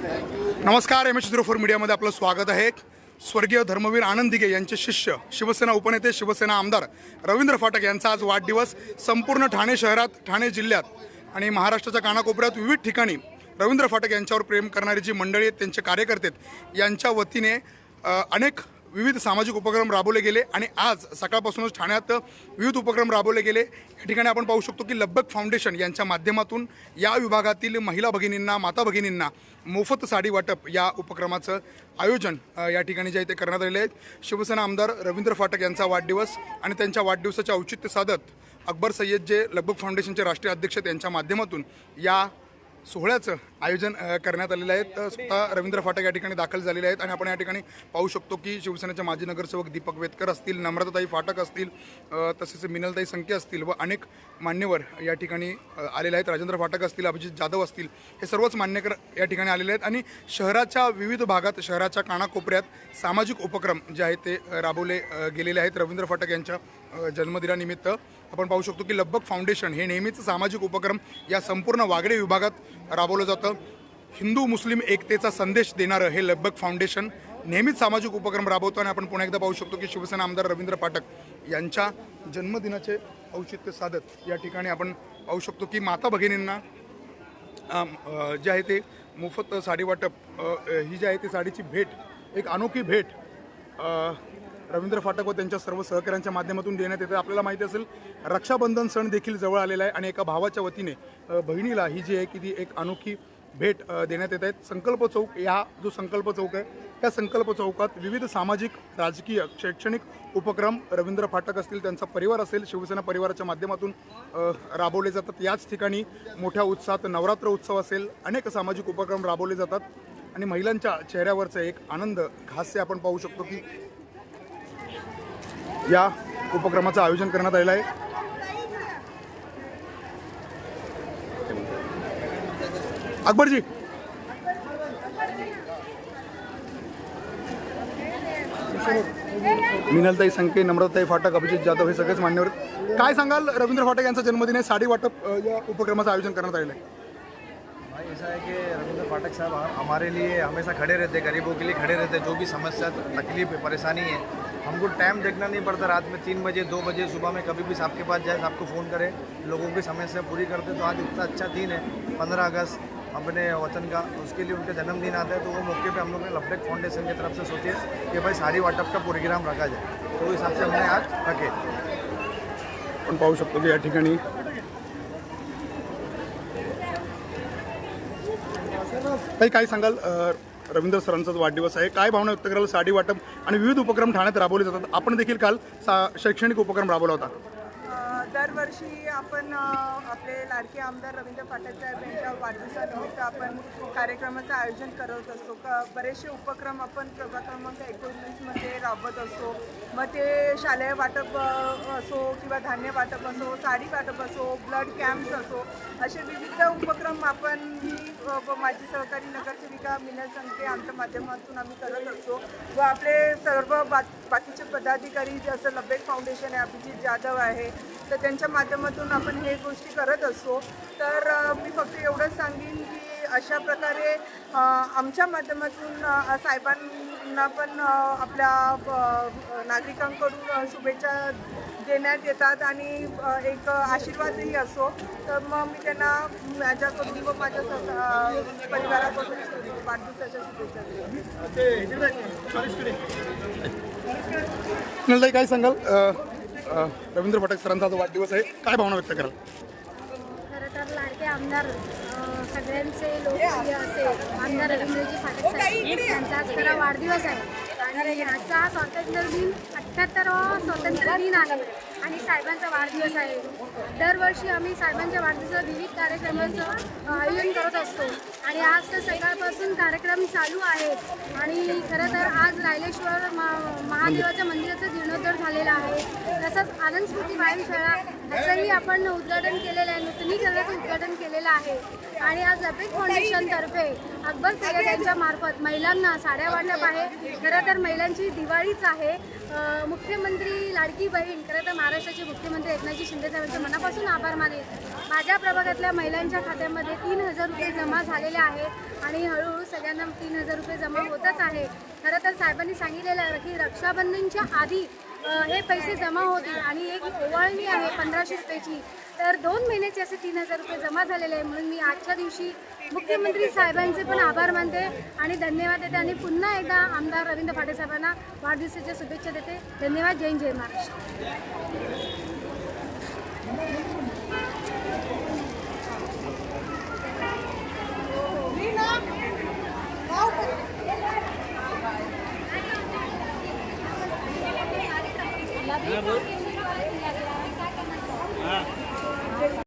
नमस्कार M H zero four मीडियामध्ये आपलं स्वागत आहे. स्वर्गीय धर्मवीर आनंद दिघे यांचे शिष्य शिवसेना उपनेते शिवसेना आमदार रवींद्र फाटक यांचा आज वाढदिवस संपूर्ण ठाणे शहरात ठाणे जिल्ह्यात आणि महाराष्ट्राच्या कानाकोपऱ्यात विविध ठिकाणी रवींद्र फाटक यांच्यावर प्रेम करणारी जी मंडळी आहेत त्यांचे कार्यकर्ते आहेत यांच्या वतीने अनेक विविध सामाजिक उपक्रम राबवले गेले आणि आज सकाळपासूनच ठाण्यात विविध उपक्रम राबवले गेले. या ठिकाणी आपण पाहू शकतो की लब्बक फाउंडेशन यांच्या माध्यमातून या विभागातील महिला भगिनींना माता भगिनींना मोफत साडी वाटप या उपक्रमाचं आयोजन या ठिकाणी जे आहे ते करण्यात आलेले आहेत. शिवसेना आमदार रवींद्र फाटक यांचा वाढदिवस आणि त्यांच्या वाढदिवसाचे औचित्य साधत अकबर सय्यद जे लब्बक फाउंडेशनचे राष्ट्रीय अध्यक्ष आहेत, माध्यमातून या सोहळ्याचं आयोजन करण्यात आलेलं आहे. तर स्वतः रवींद्र फाटक या ठिकाणी दाखल झालेले आहेत आणि आपण या ठिकाणी पाहू शकतो की शिवसेनेचे माजी नगरसेवक दीपक वेतकर असतील नम्रताताई फाटक असतील तसेच मिनलताई संके असतील व अनेक मान्यवर या ठिकाणी आलेले आहेत. राजेंद्र फाटक असतील अभिजित जाधव असतील हे सर्वच मान्यकर या ठिकाणी आलेले आहेत. आणि शहराच्या विविध भागात शहराच्या कानाकोपऱ्यात सामाजिक उपक्रम जे आहेत ते राबवले गेलेले आहेत रवींद्र फाटक यांच्या जन्मदिनानिमित्त आपण पाहू शकतो की लब्बक फाउंडेशन हे नेहमीच सामाजिक उपक्रम या संपूर्ण वागडे विभागात राबवलं जातं. हिंदू मुस्लिम एकतेचा संदेश देणारं हे लब्बक फाउंडेशन नेहमीच सामाजिक उपक्रम राबवतो आणि आपण पुन्हा एकदा पाहू शकतो की शिवसेना आमदार रवींद्र पाठक यांच्या जन्मदिनाचे औचित्य साधत या ठिकाणी आपण पाहू शकतो की माता भगिनींना जे आहे ते मोफत साडी वाटप ही जी आहे ती साडीची भेट एक अनोखी भेट रवींद्र फाटक व त्यांच्या सर्व सहकाऱ्यांच्या माध्यमातून देण्यात येतं. आपल्याला माहिती असेल रक्षाबंधन सण देखील जवळ आलेला आहे आणि एका भावाच्या वतीने बहिणीला ही जी आहे की ती एक अनोखी भेट देण्यात येत आहेत. संकल्प चौक या जो संकल्प चौक आहे त्या संकल्प चौकात विविध सामाजिक राजकीय शैक्षणिक उपक्रम रवींद्र फाटक असतील त्यांचा परिवार असेल शिवसेना परिवाराच्या माध्यमातून राबवले जातात. याच ठिकाणी मोठ्या उत्साहात नवरात्र उत्सव असेल अनेक सामाजिक उपक्रम राबवले जातात. आणि महिलांच्या चेहऱ्यावरचं एक आनंद हास्य आपण पाहू शकतो की या उपक्रमाचं आयोजन करण्यात आलेलं आहे. अकबरजी. मिनलताई संके नम्रताई फाटक अभिजित जाधव हे सगळेच मान्यवर. काय सांगाल रवींद्र फाटक यांचा जन्मदिन आहे साडी वाटप या उपक्रमाचं आयोजन करण्यात आलेलं आहे? भाई ऐसा है कि रविंद्र पाठक साहब हमारे लिए हमेशा खड़े रहते गरीबों के लिए खड़े रहते जो भी समस्या तकलीफ परेशानी है हमको टाइम देखना नहीं पड़ता रात में तीन बजे, दो बजे सुबह में कभी भी साहब के पास जाए, आपको फ़ोन करें। लोगों की समस्या पूरी करते तो आज इतना अच्छा दिन है। पंद्रह अगस्त, अपने वतन का, उसके लिए उनका जन्मदिन आता है तो वो मौके पे हम लोग ने लपटेक फाउंडेशन की तरफ़ से सोचे कि भाई सारी वाटप का प्रोग्राम रखा जाए। तो उस हिसाब से हमने आज रखे। आपण पाहू शकतो की या रवींद्र सरांचाच वाढदिवस आहे. काय भावना व्यक्त करायला साडी वाटप आणि विविध उपक्रम ठाण्यात राबवले जातात. आपण देखील काल सा- शैक्षणिक उपक्रम राबवला होता. दरवर्षी आपण आपले लाडके आमदार रवींद्र पाटील साहेब यांच्या वाढदिवसानिमित्त आपण कार्यक्रमाचं आयोजन करत असतो. क बरेचसे उपक्रम आपण प्रभाग क्रमांक एकोणीसमध्ये राबवत असतो. मग ते शालेय वाटप असो किंवा धान्य वाटप असो साडी वाटप असो ब्लड कॅम्प्स असो असे विविध उपक्रम आपण मी व माझी सहकारी नगरसेविका मिनल संके आमच्या माध्यमातून आम्ही करत असतो. व आपले सर्व बा बाकीचे पदाधिकारी जे असं लब्बेक फाउंडेशन आहे अभिजित जाधव आहे तर त्यांच्या माध्यमातून आपण हे गोष्टी करत असतो. तर मी फक्त एवढंच सांगेन की अशा प्रकारे आमच्या माध्यमातून साहेबांना पण आपल्या नागरिकांकडून शुभेच्छा देण्यात येतात आणि एक आशीर्वादही असो. तर मग मी त्यांना माझ्याकडून व माझ्या परिवाराकडून वाढदिवसाच्या शुभेच्छा देते. काय सांगाल? रवींद्र भटक सरांचा वाढदिवस आहे. काय भावना व्यक्त कराल? खरं तर लाडके आमदार अ, सगळ्यांचे लोकप्रिय असे आमदार रवींद्रजी फाटक साहेब यांचा आज खरा वाढदिवस आहे. आणि आजचा स्वातंत्र्य दिन अठ्ठ्याहत्तरावा स्वातंत्र्य दिन आहे. आणि साहेबांचा वाढदिवस आहे. दरवर्षी आम्ही साहेबांच्या वाढदिवसात विविध कार्यक्रमांचं आयोजन करत असतो. आणि आज तर सकाळपासून कार्यक्रम चालू आहेत. आणि खरं तर आज रायलेश्वर महादेवाच्या मंदिराचं जीर्णोद्धार झालेला आहे. तसंच आनंद स्मृती व्यायामशाळा ह्याचंही आपण उद्घाटन केलेलं आहे नूतनीकरणाचं उद्घाटन केलेलं आहे. आणि आज लपेट फाउंडेशनतर्फे अकबर सय्यद यांच्या मार्फत महिलांना साड्या वाटप आहे. खरं तर महिलांची दिवाळीच आहे. मुख्यमंत्री लाडकी बहीण खरं तर महाराष्ट्राचे मुख्यमंत्री एकनाथजी शिंदे साहेबांचे मनापासून आभार मानेल माझ्या प्रभागातल्या महिलांच्या खात्यामध्ये तीन हजार रुपये जमा झालेले आहेत आणि हळूहळू सगळ्यांना तीन हजार रुपये जमा होतच आहे. खरं तर साहेबांनी सांगितलेलं आहे की रक्षाबंधनच्या आधी हे पैसे जमा होतील आणि एक ओवाळणी आहे पंधराशे रुपयाची तर दोन महिन्याचे असे तीन हजार रुपये जमा झालेले आहे. म्हणून मी आजच्या दिवशी मुख्यमंत्री साहेबांचे पण आभार मानते आणि धन्यवाद देते. आणि पुन्हा एकदा आमदार रवींद्र फाटे साहेबांना वाढदिवसाच्या शुभेच्छा देते. धन्यवाद. जय जय महाराष्ट्र. हाँ, बोल